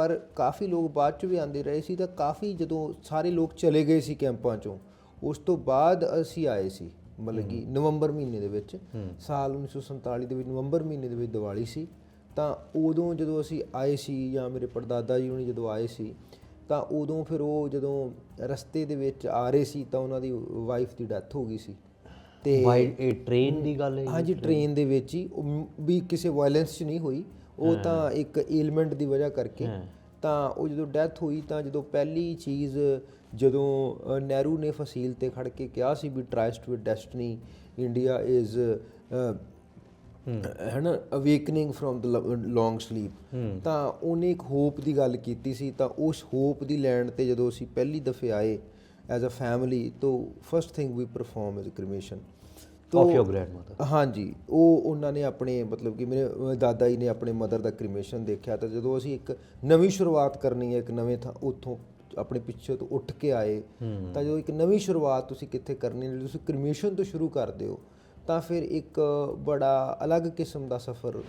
ਪਰ ਕਾਫੀ ਲੋਕ ਬਾਅਦ ਚ ਵੀ ਆਂਦੇ ਰਹੇ ਸੀ ਤਾਂ ਕਾਫੀ ਜਦੋਂ ਸਾਰੇ ਲੋਕ ਚਲੇ ਗਏ ਸੀ ਕੈਂਪਾਂ ਚੋਂ ਉਸ ਤੋਂ ਬਾਅਦ ਅਸੀਂ ਆਏ ਸੀ ਮਤਲਬ ਕਿ ਨਵੰਬਰ ਮਹੀਨੇ ਦੇ ਵਿੱਚ ਸਾਲ 1947 ਦੇ ਵਿੱਚ ਨਵੰਬਰ ਮਹੀਨੇ ਦੇ ਵਿੱਚ ਦੀਵਾਲੀ ਸੀ ਤਾਂ ਉਦੋਂ ਜਦੋਂ ਅਸੀਂ ਆਏ ਸੀ ਜਾਂ ਮੇਰੇ ਪੜਦਾਦਾ ਜੀ ਹੁਣੀ ਜਦੋਂ ਆਏ ਸੀ ਤਾਂ ਉਦੋਂ ਫਿਰ ਉਹ ਜਦੋਂ ਰਸਤੇ ਦੇ ਵਿੱਚ ਆ ਰਹੇ ਸੀ ਤਾਂ ਉਹਨਾਂ ਦੀ ਵਾਈਫ ਦੀ ਡੈਥ ਹੋ ਗਈ ਸੀ। ਤੇ ਇਹ ਟ੍ਰੇਨ ਦੀ ਗੱਲ ਹੈ? ਹਾਂਜੀ ਟ੍ਰੇਨ ਦੇ ਵਿੱਚ ਹੀ ਵੀ ਕਿਸੇ ਵਾਇਲੈਂਸ 'ਚ ਨਹੀਂ ਹੋਈ ਉਹ ਤਾਂ ਇੱਕ ਏਲਮੈਂਟ ਦੀ ਵਜ੍ਹਾ ਕਰਕੇ ਤਾਂ ਉਹ ਜਦੋਂ ਡੈਥ ਹੋਈ ਤਾਂ ਜਦੋਂ ਪਹਿਲੀ ਚੀਜ਼ ਜਦੋਂ ਨਹਿਰੂ ਨੇ ਫਸੀਲ ਤੇ ਖੜ ਕੇ ਕਿਹਾ ਸੀ ਵੀ tryst with destiny India is ਹੈ। ਨਾ awakening from the long sleep ਤਾਂ ਉਹਨੇ ਇੱਕ ਹੋਪ ਦੀ ਗੱਲ ਕੀਤੀ ਸੀ ਤਾਂ ਉਸ ਹੋਪ ਦੀ ਲੈਂਡ ਤੇ ਜਦੋਂ ਅਸੀਂ ਪਹਿਲੀ ਦਫੇ ਆਏ ਐਜ਼ ਅ ਫੈਮਿਲੀ ਤੋਂ first thing we perform is cremation Of your grandmother. ਹਾਂਜੀ ਉਹ ਉਹਨਾਂ ਨੇ ਆਪਣੇ ਮਤਲਬ ਕਿ ਮੇਰੇ ਦਾਦਾ ਜੀ ਨੇ ਆਪਣੇ ਮਦਰ ਦਾ ਕ੍ਰੀਮੇਸ਼ਨ ਦੇਖਿਆ ਤਾਂ ਜਦੋਂ ਅਸੀਂ ਇੱਕ ਨਵੀਂ ਸ਼ੁਰੂਆਤ ਕਰਨੀ ਹੈ ਇੱਕ ਨਵੇਂ ਥਾਂ ਉੱਥੋਂ ਆਪਣੇ ਪਿੱਛੇ ਤੋਂ ਉੱਠ ਕੇ ਆਏ ਤਾਂ ਜਦੋਂ ਇੱਕ ਨਵੀਂ ਸ਼ੁਰੂਆਤ ਤੁਸੀਂ ਕਿੱਥੇ ਕਰਨੀ ਹੈ ਤੁਸੀਂ ਕ੍ਰੀਮੇਸ਼ਨ ਤੋਂ ਸ਼ੁਰੂ ਕਰਦੇ ਹੋ ਤਾਂ ਫਿਰ ਇੱਕ ਬੜਾ ਅਲੱਗ ਕਿਸਮ ਦਾ ਸਫ਼ਰ